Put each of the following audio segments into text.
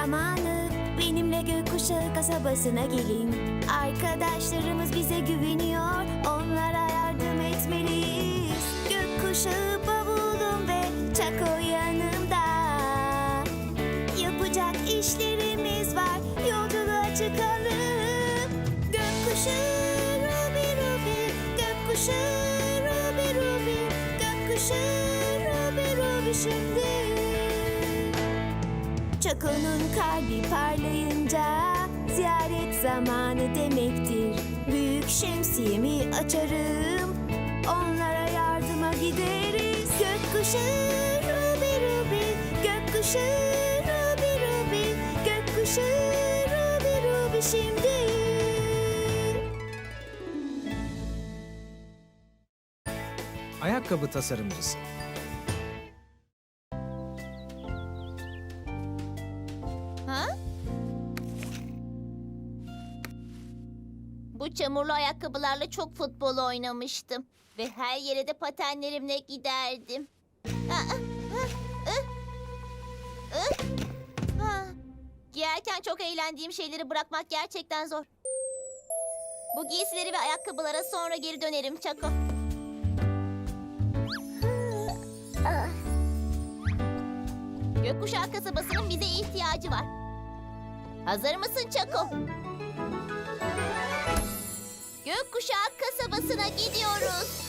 zamanı. Benimle gökkuşağı kasabasına gelin. Arkadaşlarımız bize güveniyor. Onlara yardım etmeliyiz. Gökkuşağı Çako'nun kalbi parlayınca ziyaret zamanı demektir. Büyük şemsiyemi açarım, onlara yardıma gideriz. Gökkuşağı Ruby Ruby, gökkuşağı Ruby Ruby, gökkuşağı Ruby Ruby şimdi. Ayakkabı tasarımcısı. Çamurlu ayakkabılarla çok futbol oynamıştım. Ve her yere de patenlerimle giderdim. Aa. Giyerken çok eğlendiğim şeyleri bırakmak gerçekten zor. Bu giysileri ve ayakkabılara sonra geri dönerim Çako. Gökkuşağı kasabasının bize ihtiyacı var. Hazır mısın Çako? Gökkuşağı kasabasına gidiyoruz.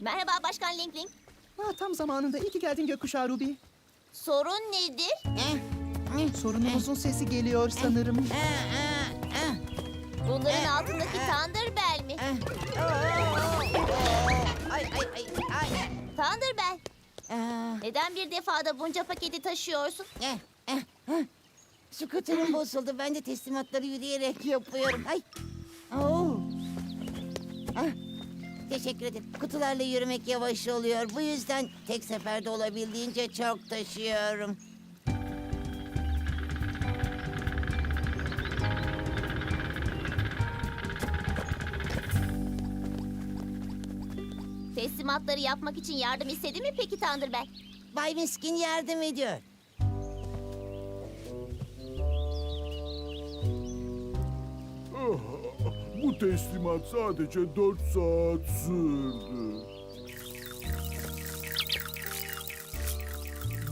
Merhaba Başkan Link Link. Ha, tam zamanında iyi ki geldin gökkuşağı Ruby. Sorun nedir? Sorunumuzun sesi geliyor sanırım. Bunların altındaki Thunderbell mi? Ay ay ay ay. Thunderbell. Neden bir defada bunca paketi taşıyorsun? eh, eh, eh. Skuterim bozuldu. Ben de teslimatları yürüyerek yapıyorum. Ay. Oo. Ah, teşekkür ederim. Kutularla yürümek yavaş oluyor. Bu yüzden tek seferde olabildiğince çok taşıyorum. Teslimatları yapmak için yardım istedi mi peki Thunderbell? Bay Miskin yardım ediyor. Bu teslimat sadece dört saat sürdü.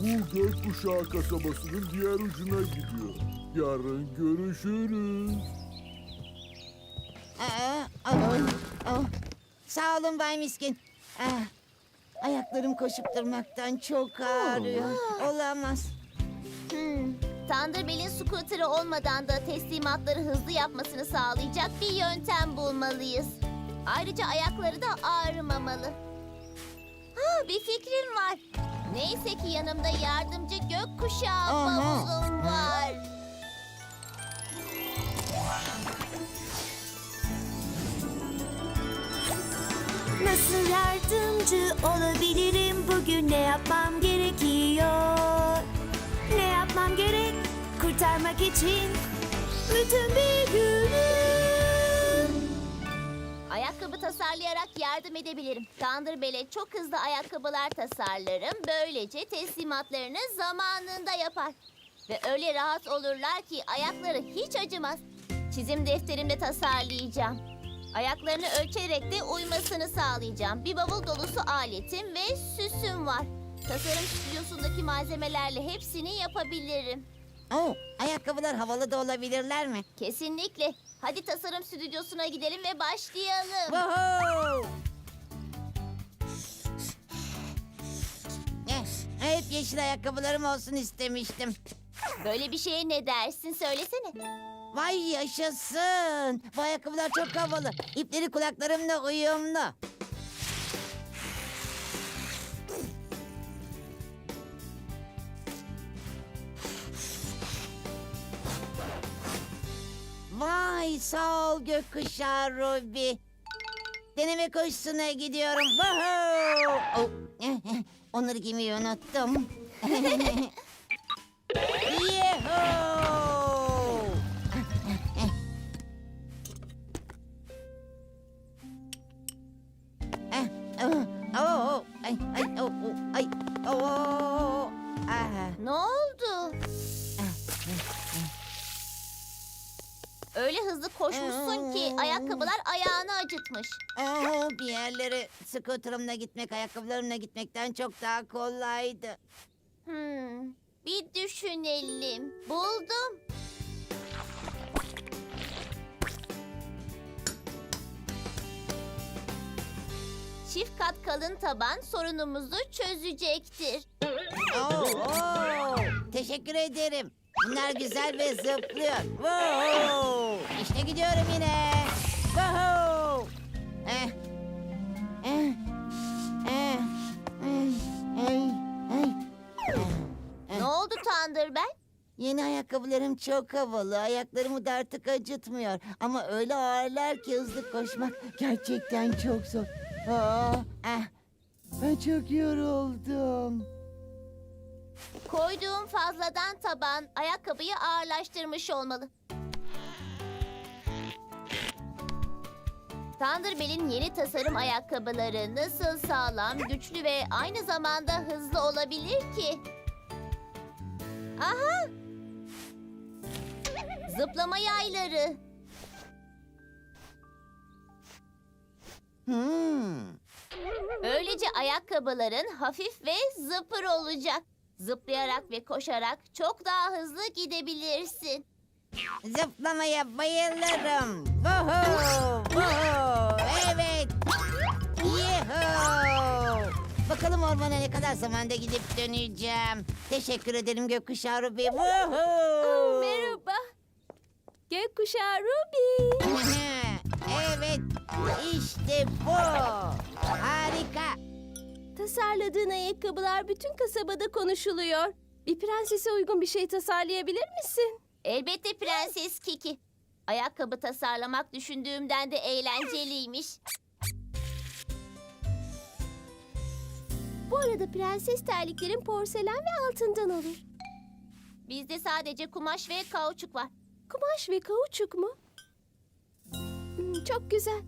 Bu gökkuşağı kasabasının diğer ucuna gidiyor. Yarın görüşürüz. Aa, aa, aa. Sağ olun Bay Miskin. Ah, ayaklarım koşup durmaktan çok ağrıyor. Olamaz. Hmm. Thunderbell'in scooter'ı olmadan da teslimatları hızlı yapmasını sağlayacak bir yöntem bulmalıyız. Ayrıca ayakları da ağrımamalı. Ha, bir fikrim var. Neyse ki yanımda yardımcı gökkuşağı Aha. bavulum var. Nasıl yardımcı olabilirim bugün ne yapmam gerekiyor? Ne yapmam gerek kurtarmak için bütün bir günüm. Ayakkabı tasarlayarak yardım edebilirim. Thunderbell'e çok hızlı ayakkabılar tasarlarım. Böylece teslimatlarını zamanında yapar. Ve öyle rahat olurlar ki ayakları hiç acımaz. Çizim defterimde tasarlayacağım. Ayaklarını ölçerek de uymasını sağlayacağım. Bir bavul dolusu aletim ve süsüm var. Tasarım stüdyosundaki malzemelerle hepsini yapabilirim. Oo, ayakkabılar havalı da olabilirler mi? Kesinlikle. Hadi tasarım stüdyosuna gidelim ve başlayalım. Woohoo! Eh, Hep yeşil ayakkabılarım olsun istemiştim. Böyle bir şeye ne dersin söylesene. Vay yaşasın. Bu ayakkabılar çok havalı. İpleri kulaklarımla uyumlu. Vay sağ ol gökkuşağı Ruby. deneme koşusuna gidiyorum. Oh, Onları giymeyi unuttum. Ne oldu? Öyle hızlı koşmuşsun ki ayakkabılar ayağını acıtmış. Bir yerlere scooter'ımla gitmek ayakkabılarımla gitmekten çok daha kolaydı. Hmm, bir düşünelim. Buldum. Çift kat kalın taban sorunumuzu çözecektir. Oo, oo, teşekkür ederim. Bunlar güzel ve zıplıyor. Woohoo! İşte gidiyorum yine. Woohoo! Eh. Eh. Eh. Eh. Eh. Eh. Ne oldu Thunderbird? Yeni ayakkabılarım çok havalı. Ayaklarımı da artık acıtmıyor. Ama öyle ağırlar ki hızlı koşmak gerçekten çok zor. Aa, ah. Ben çok yoruldum. Koyduğum fazladan taban ayakkabıyı ağırlaştırmış olmalı. Thunderbell'in yeni tasarım ayakkabıları nasıl sağlam, güçlü ve aynı zamanda hızlı olabilir ki? Aha! Zıplama yayları. Hmm. Böylece ayakkabıların hafif ve zıpır olacak. Zıplayarak ve koşarak çok daha hızlı gidebilirsin. Zıplamaya bayılırım. Woohoo! Woohoo! Evet. Yehoo! Bakalım ormana ne kadar zamanda gidip döneceğim. Teşekkür ederim gökkuşağı Ruby. Woohoo! Merhaba. Gökkuşağı Ruby. İşte bu. Harika. Tasarladığın ayakkabılar bütün kasabada konuşuluyor. Bir prensese uygun bir şey tasarlayabilir misin? Elbette Prenses Kiki. Ayakkabı tasarlamak düşündüğümden de eğlenceliymiş. Bu arada prenses terliklerin porselen ve altından olur. Bizde sadece kumaş ve kauçuk var. Kumaş ve kauçuk mu? Hmm, çok güzel.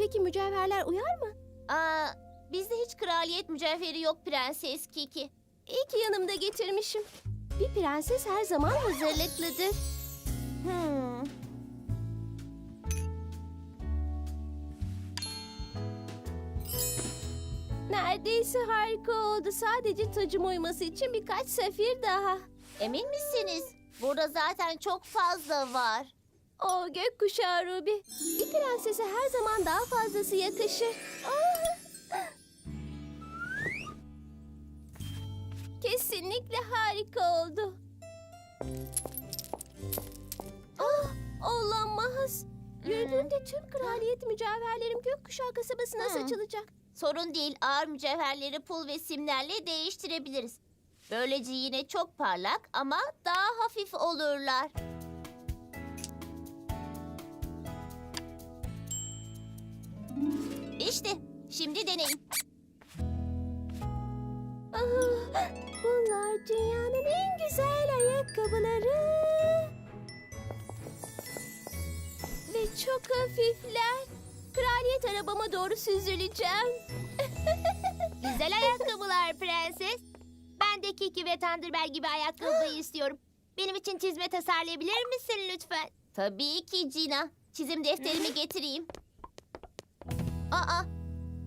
Peki mücevherler uyar mı? Aa, bizde hiç kraliyet mücevheri yok Prenses Kiki. İyi ki yanımda getirmişim. Bir prenses her zaman hazırlıklıdır. Hmm. Neredeyse harika oldu. Sadece tacım uyması için birkaç sefir daha. Emin misiniz? Burada zaten çok fazla var. O gökkuşağı Ruby. Bir prensese her zaman daha fazlası yakışır. Ah! Kesinlikle harika oldu. Ah, olamaz. Yürüdüğümde tüm kraliyet mücevherlerim gökkuşağı kasabasına Hı. saçılacak. Sorun değil, ağır mücevherleri pul ve simlerle değiştirebiliriz. Böylece yine çok parlak ama daha hafif olurlar. İşte, şimdi deneyin. Ah, bunlar dünyanın en güzel ayakkabıları. Ve çok hafifler. Kraliyet arabama doğru süzüleceğim. Güzel ayakkabılar prenses. Ben de Kiki ve Thunderbell gibi ayakkabı istiyorum. Benim için çizme tasarlayabilir misin lütfen? Tabii ki Cina. Çizim defterimi getireyim. Aa,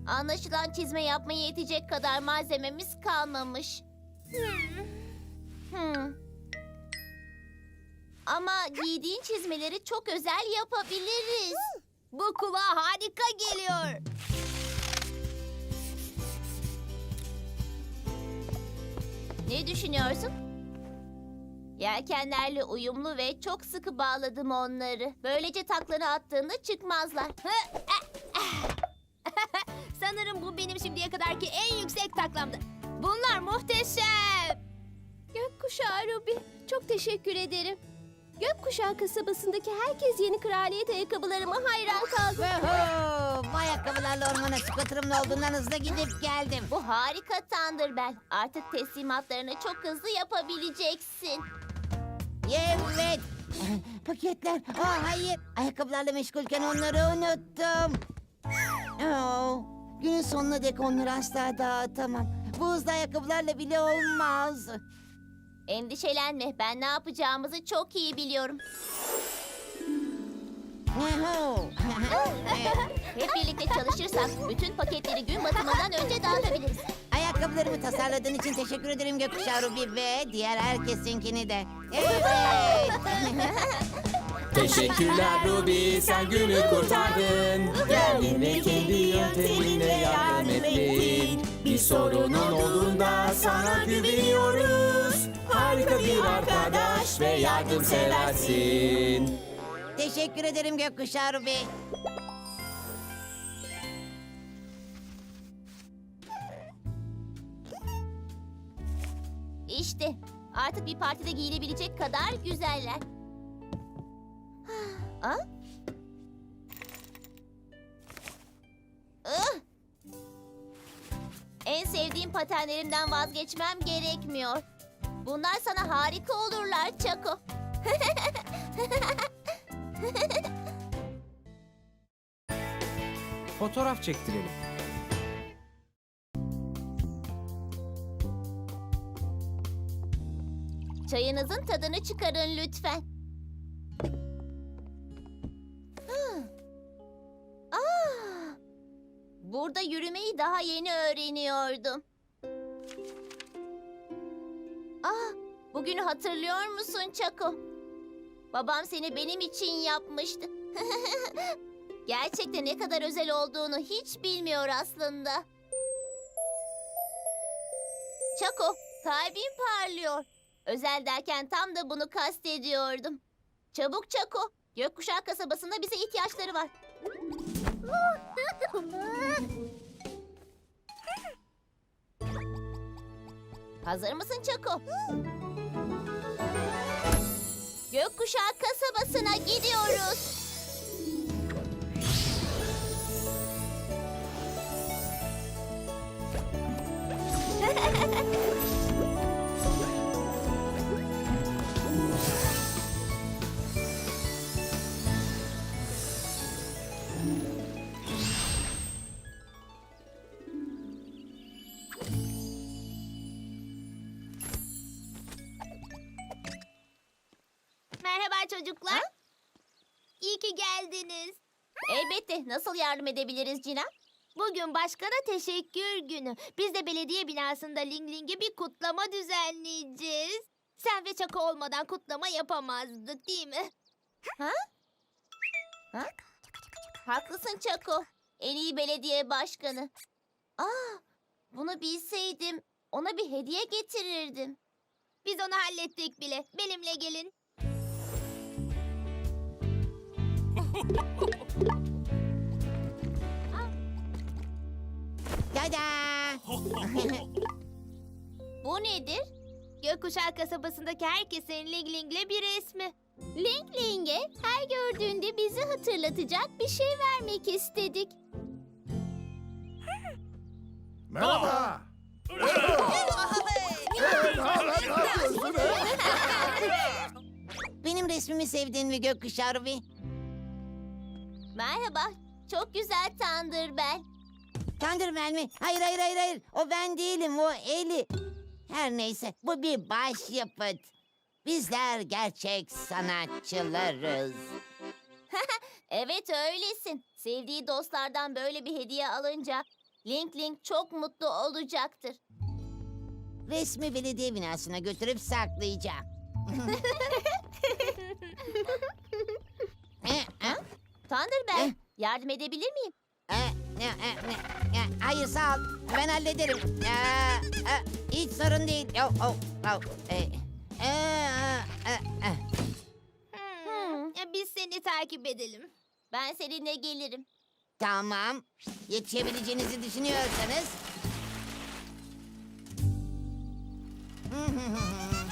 anlaşılan çizme yapmaya yetecek kadar malzememiz kalmamış. Hmm. Ama giydiğin çizmeleri çok özel yapabiliriz. Bu kulağa harika geliyor. Ne düşünüyorsun? Yelkenlerle uyumlu ve çok sıkı bağladım onları. Böylece taklanı attığında çıkmazlar. Sanırım bu benim şimdiye kadarki en yüksek taklamdı. Bunlar muhteşem. Gökkuşağı Ruby, çok teşekkür ederim. Gökkuşağı kasabasındaki herkes yeni kraliyet ayakkabılarıma hayran kaldı. Bu ayakkabılarla scooter'ımın olduğundan hızlı gidip geldim. Bu harika Thunderbell. Artık teslimatlarını çok hızlı yapabileceksin. Evet. Paketler. Aa, hayır. Ayakkabılarla meşgulken onları unuttum. Oo, günün sonuna dek onları asla dağıtamam. Bu hızlı ayakkabılarla bile olmaz. Endişelenme. Ben ne yapacağımızı çok iyi biliyorum. Yuhu. Hep birlikte çalışırsak bütün paketleri gün batımından önce dağıtabiliriz. Ayakkabılarımı tasarladığın için teşekkür ederim Gökkuşağı Ruby ve diğer herkesinkini de. Evet. Teşekkürler Ruby sen günü kurtardın Geldin ve kendi yönteminle yardım ettin Bir sorunun olduğunda sana güveniyoruz Harika bir arkadaş ve yardımseversin teşekkür ederim Gökkuşağı Ruby. İşte artık bir partide giyilebilecek kadar güzeller. Ha? Ih! En sevdiğim patenlerimden vazgeçmem gerekmiyor. Bunlar sana harika olurlar Çako. Fotoğraf çektirelim Çayınızın tadını çıkarın lütfen. Burada yürümeyi daha yeni öğreniyordum. Ah, bugünü hatırlıyor musun Çako? Babam seni benim için yapmıştı. Gerçekten ne kadar özel olduğunu hiç bilmiyor aslında. Çako, kalbin parlıyor. Özel derken tam da bunu kastediyordum. Çabuk Çako, Gökkuşağı kasabasında bize ihtiyaçları var. Hazır mısın Çako? Gökkuşağı kasabasına gidiyoruz. Çocuklar. İyi ki geldiniz. Elbette. Nasıl yardım edebiliriz Cina? Bugün başkana teşekkür günü. Biz de belediye binasında Ling Ling'e bir kutlama düzenleyeceğiz. Sen ve Çako olmadan kutlama yapamazdık değil mi? Haklısın Çako. En iyi belediye başkanı. Aa, bunu bilseydim ona bir hediye getirirdim. Biz onu hallettik bile. Benimle gelin. Tada! Bu nedir? Gökkuşağı kasabasındaki herkesin Ling Ling'le bir resmi. Ling Ling'e her gördüğünde bizi hatırlatacak bir şey vermek istedik. Merhaba. Benim resmimi sevdin mi Gökkuşağı Ruby? Merhaba. Çok güzel Thunderbell. Thunderman mi? Hayır hayır hayır hayır. O ben değilim o Eli. Her neyse bu bir başyapıt. Bizler gerçek sanatçılarız. Evet öylesin. Sevdiği dostlardan böyle bir hediye alınca Link Link çok mutlu olacaktır. Resmi belediye binasına götürüp saklayacağım. Thunderbell, Eh. yardım edebilir miyim? eh, eh, eh, eh, eh, Hayır sağ ol. Ben hallederim. Eh, eh, Hiç sorun değil. Oh, oh, oh. Eh, eh, eh, eh. Hmm. Ya Biz seni takip edelim. Ben seninle gelirim. Tamam. Yetişebileceğinizi düşünüyorsanız.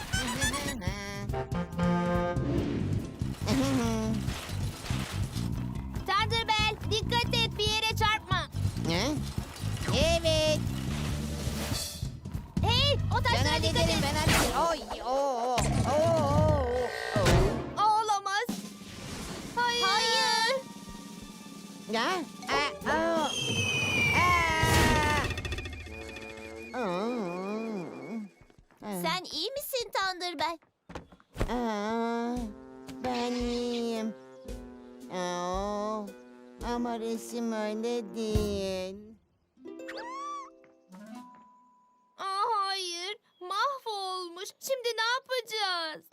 Şimdi ne yapacağız?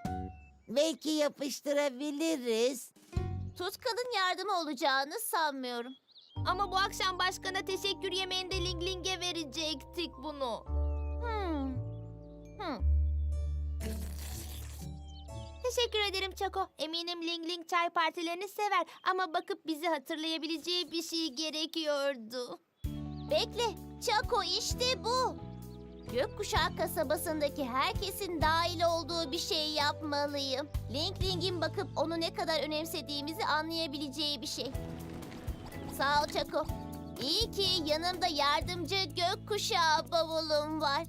Belki yapıştırabiliriz. Tutkal'ın yardımı olacağını sanmıyorum. Ama bu akşam başkana teşekkür yemeğinde Ling Ling'e verecektik bunu. Hmm. Hmm. Teşekkür ederim Çako. Eminim Ling Ling çay partilerini sever ama bakıp bizi hatırlayabileceği bir şey gerekiyordu. Bekle, Çako işte bu. Gökkuşağı kasabasındaki herkesin dahil olduğu bir şey yapmalıyım. Link Link'in bakıp onu ne kadar önemsediğimizi anlayabileceği bir şey. Sağ ol Çako. İyi ki yanımda yardımcı gökkuşağı bavulum var.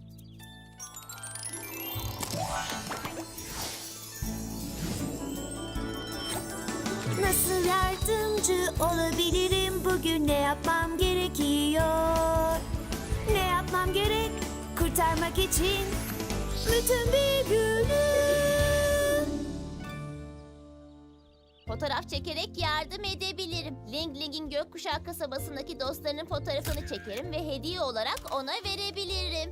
Nasıl yardımcü olabilirim bugün ne yapmam gerekiyor? Ne yapmam gerek kurtarmak için bütün bir günü? Fotoğraf çekerek yardım edebilirim. Ling Ling'in gökkuşağı kasabasındaki dostlarının fotoğrafını çekerim ve hediye olarak ona verebilirim.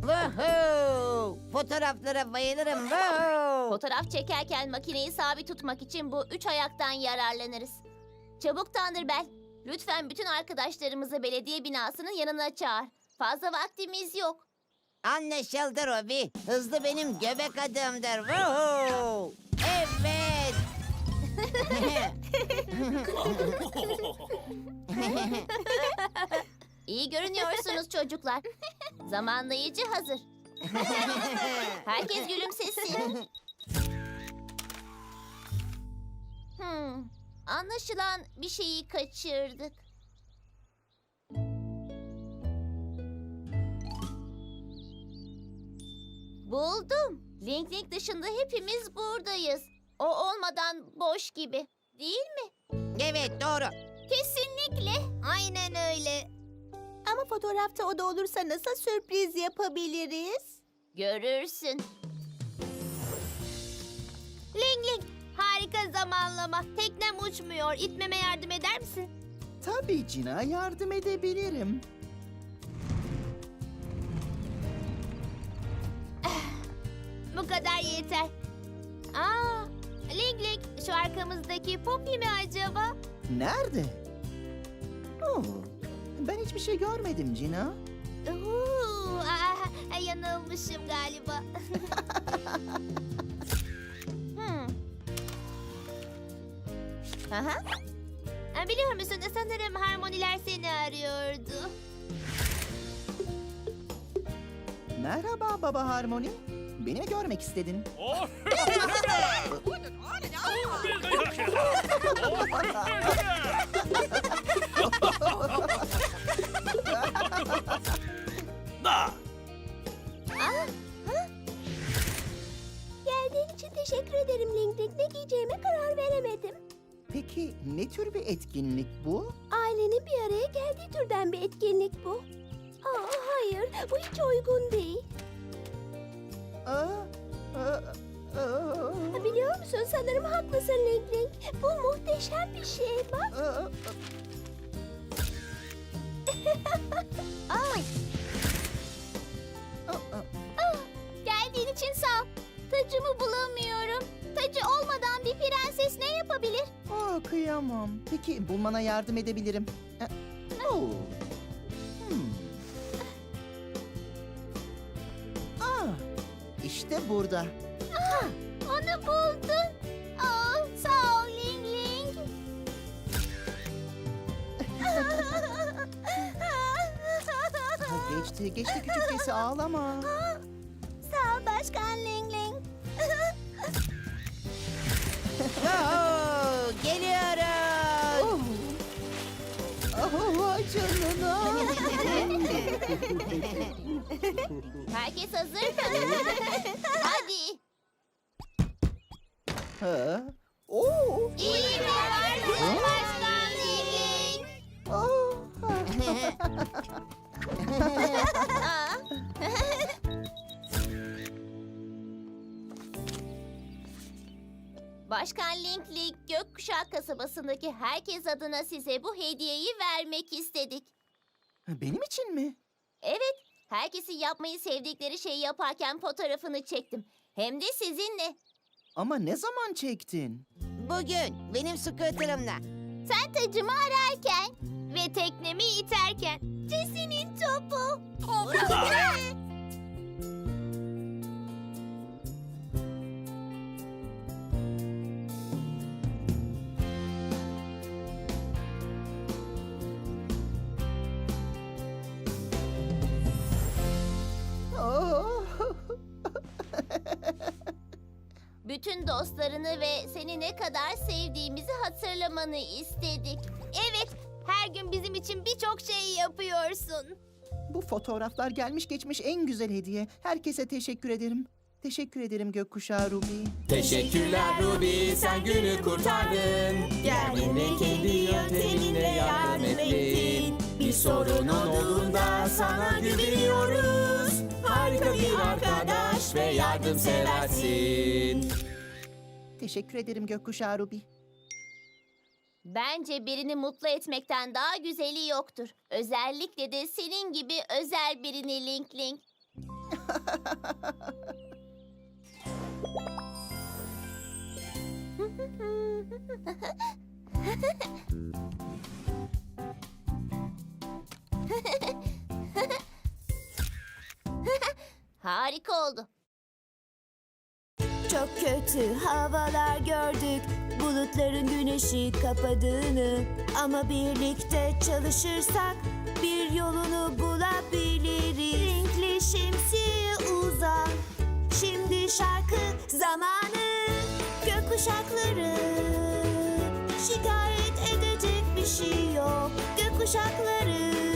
Woohoo! Fotoğraflara bayılırım. Woohoo! Fotoğraf çekerken makineyi sabit tutmak için bu üç ayaktan yararlanırız. Çabuk Thunderbell, lütfen bütün arkadaşlarımızı belediye binasının yanına çağır. Fazla vaktimiz yok. Anlaşıldı Robi. Hızlı benim göbek adımdır. Woohoo! Evet. İyi görünüyorsunuz çocuklar. Zamanlayıcı hazır. Herkes gülümsesin. Hmm, anlaşılan bir şeyi kaçırdık. Buldum. Link Link dışında hepimiz buradayız. O olmadan boş gibi. Değil mi? evet doğru. Kesinlikle. Aynen öyle. Ama fotoğrafta o da olursa nasıl sürpriz yapabiliriz? Görürsün. Ling Ling. Harika zamanlama. Teknem uçmuyor. İtmeme yardım eder misin? Tabii Cina yardım edebilirim. Bu kadar yeter. Aa, Ling Ling şu arkamızdaki Poppy mi acaba? Nerede? Oo, ben hiçbir şey görmedim Cina. Uhu, aa, yanılmışım galiba. Hmm. Aha. Ha, Biliyor musun sanırım harmoniler seni arıyordu. Merhaba Baba Harmony. Beni mi görmek istedin? Geldiğin için teşekkür ederim Ling Ling. Ne giyeceğime karar veremedim. Peki ne tür bir etkinlik bu? Ailenin bir araya geldiği türden bir etkinlik bu. Aa, hayır, bu hiç uygun değil. Biliyor musun sanırım haklısın Ling Ling. Bu muhteşem bir şey bak. Ay, Aa, Geldiğin için sağ ol. Tacımı bulamıyorum. Tacı olmadan bir prenses ne yapabilir? aa, kıyamam. Peki bulmana yardım edebilirim. E, oo. Burada. Onu buldun. Aa, sağ ol Ling Ling. Ha, geçti, geçti küçük sesi ağlama. Sağ ol Başkan Ling Ling. Woohoo! Geliyoruz. Canına. herkes hazır mı? Hadi. ha? Oo. İyi vardın Başkan Ling. Aa. Başkan Linkli Gökkuşağı kasabasındaki herkes adına size bu hediyeyi vermek istedik. Benim için mi? Evet, herkesin yapmayı sevdikleri şeyi yaparken fotoğrafını çektim. Hem de sizinle. Ama ne zaman çektin? Bugün benim scooter'ımla. Sen tacımı ararken ve teknemi iterken. Jesse'nin topu. Oh. Bütün dostlarını ve seni ne kadar sevdiğimizi hatırlamanı istedik. Evet, her gün bizim için birçok şey yapıyorsun. Bu fotoğraflar gelmiş geçmiş en güzel hediye. Herkese teşekkür ederim. Teşekkür ederim gökkuşağı Ruby. Teşekkürler Ruby sen günü kurtardın Gel yine kendi yönteminle yardım ettin Bir sorunun olduğunda sana güveniyoruz Harika bir arkadaş ve yardımseversin Teşekkür ederim gökkuşağı Ruby. Bence birini mutlu etmekten daha güzeli yoktur. Özellikle de senin gibi özel birini Link Link. Harika oldu. Çok kötü havalar gördük. Bulutların güneşi kapadığını. Ama birlikte çalışırsak Bir yolunu bulabiliriz. Renkli şemsiye uzan. Şimdi şarkı zamanı. Gökkuşakları Şikayet edecek bir şey yok. Gökkuşakları